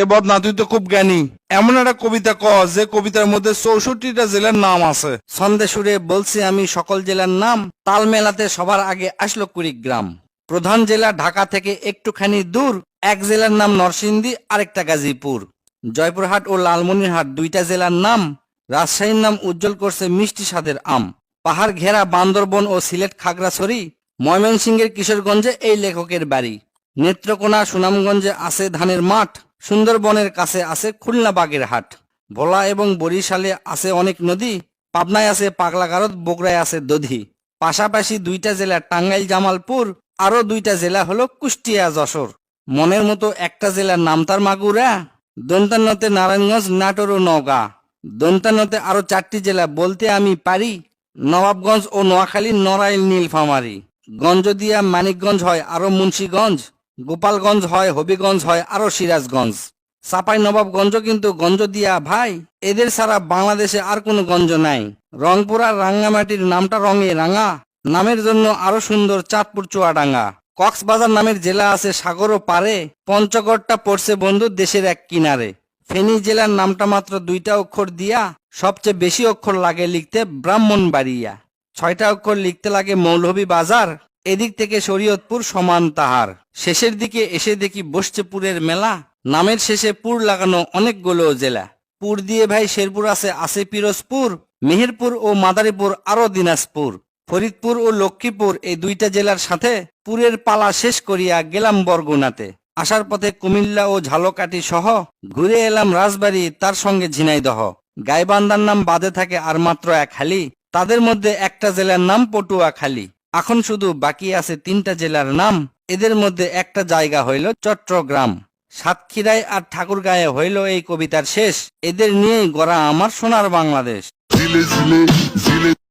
এ বদনা তুই তো খুব জ্ঞানী। এমন একটা কবিতা ক, যে কবিতার মধ্যে চৌষট্টিটা জেলার নাম আছে। ছন্দে সুরে বলছি আমি সকল জেলার নাম তাল মেলাতে সবার আগে আসলো কুড়িগ্রাম। প্রধান জেলা ঢাকা থেকে একটুখানি দূর, এক জেলার নাম নরসিংদী, আরেকটা গাজীপুর। জয়পুরহাট ও লালমনিরহাট দুইটা জেলার নাম, রাজশাহীর নাম উজ্জ্বল করছে মিষ্টি স্বাদের আম। পাহাড় ঘেরা বান্দরবন ও সিলেট খাগড়াছড়ি, ময়মনসিংহের কিশোরগঞ্জে এই লেখকের বাড়ি। নেত্রকোনা সুনামগঞ্জে আছে ধানের মাঠ সুন্দরবনের কাছে আছে খুলনা বাগের হাট। ভোলা এবং বরিশালে আছে অনেক নদী, পাবনায় আছে পাগলাগারদ বগুড়ায় আছে দধি। পাশাপাশি দুইটা জেলা টাঙ্গাইল, জামালপুর আরও দুইটা জেলা হলো কুষ্টিয়া, যশোর। মনের মতো একটা জেলার নাম তার মাগুরা, দন্তান্নতে নারায়ণগঞ্জ, নাটোর ও নওগাঁ। দন্তান্নতে আরও চারটি জেলা বলতে আমি পারি, নবাবগঞ্জ ও নোয়াখালী, নড়াইল, নীলফামারী। গঞ্জদিয়া, মানিকগঞ্জ হয় আরও মুন্সীগঞ্জ গোপালগঞ্জ হয়, হবিগঞ্জ হয়, আরও সিরাজগঞ্জ। চাপাই নবাবগঞ্জ কিন্তু গঞ্জ দিয়া, ভাই, এদের ছাড়া বাংলাদেশে আর কোনো গঞ্জ নাই। রংপুর আর রাঙ্গামাটির নামটা রঙে রাঙা, নামের জন্য আরও সুন্দর চাঁদপুর চুয়াডাঙ্গা। কক্সবাজার নামের জেলা আছে সাগর ও পারে, পঞ্চগড়টা পড়ছে বন্ধু দেশের এক কিনারে। ফেনী জেলার নামটা মাত্র দুইটা অক্ষর দিয়া, সবচেয়ে বেশি অক্ষর লাগে লিখতে ব্রাহ্মণবাড়িয়া। ছয়টা অক্ষর লিখতে লাগে মৌলভী বাজার এদিক থেকে শরীয়তপুর সমান তাহার। শেষের দিকে এসে দেখি বসছে পুরের মেলা। নামের শেষে পুর লাগানো অনেকগুলো জেলা। পুর দিয়ে ভাই শেরপুর আছে আছে পিরোজপুর, মেহেরপুর ও মাদারীপুর আরও দিনাজপুর। ফরিদপুর ও লক্ষ্মীপুর এই দুইটা জেলার সাথে পুরের পালা শেষ করিয়া গেলাম বরগুনাতে। আসার পথে কুমিল্লা ও ঝালকাঠি সহ ঘুরে এলাম রাজবাড়ি, তার সঙ্গে ঝিনাইদহ। গাইবান্ধার নাম বাদে থাকে আর মাত্র এক হালি। তাদের মধ্যে একটা জেলার নাম পটুয়াখালী। এখন শুধু বাকি আছে তিনটা জেলার নাম। এদের মধ্যে একটা জায়গা হইল চট্টগ্রাম। সাতক্ষীরায় আর ঠাকুরগাঁয়ে হইল এই কবিতার শেষ। এদের নিয়েই গড়া আমার সোনার বাংলাদেশ।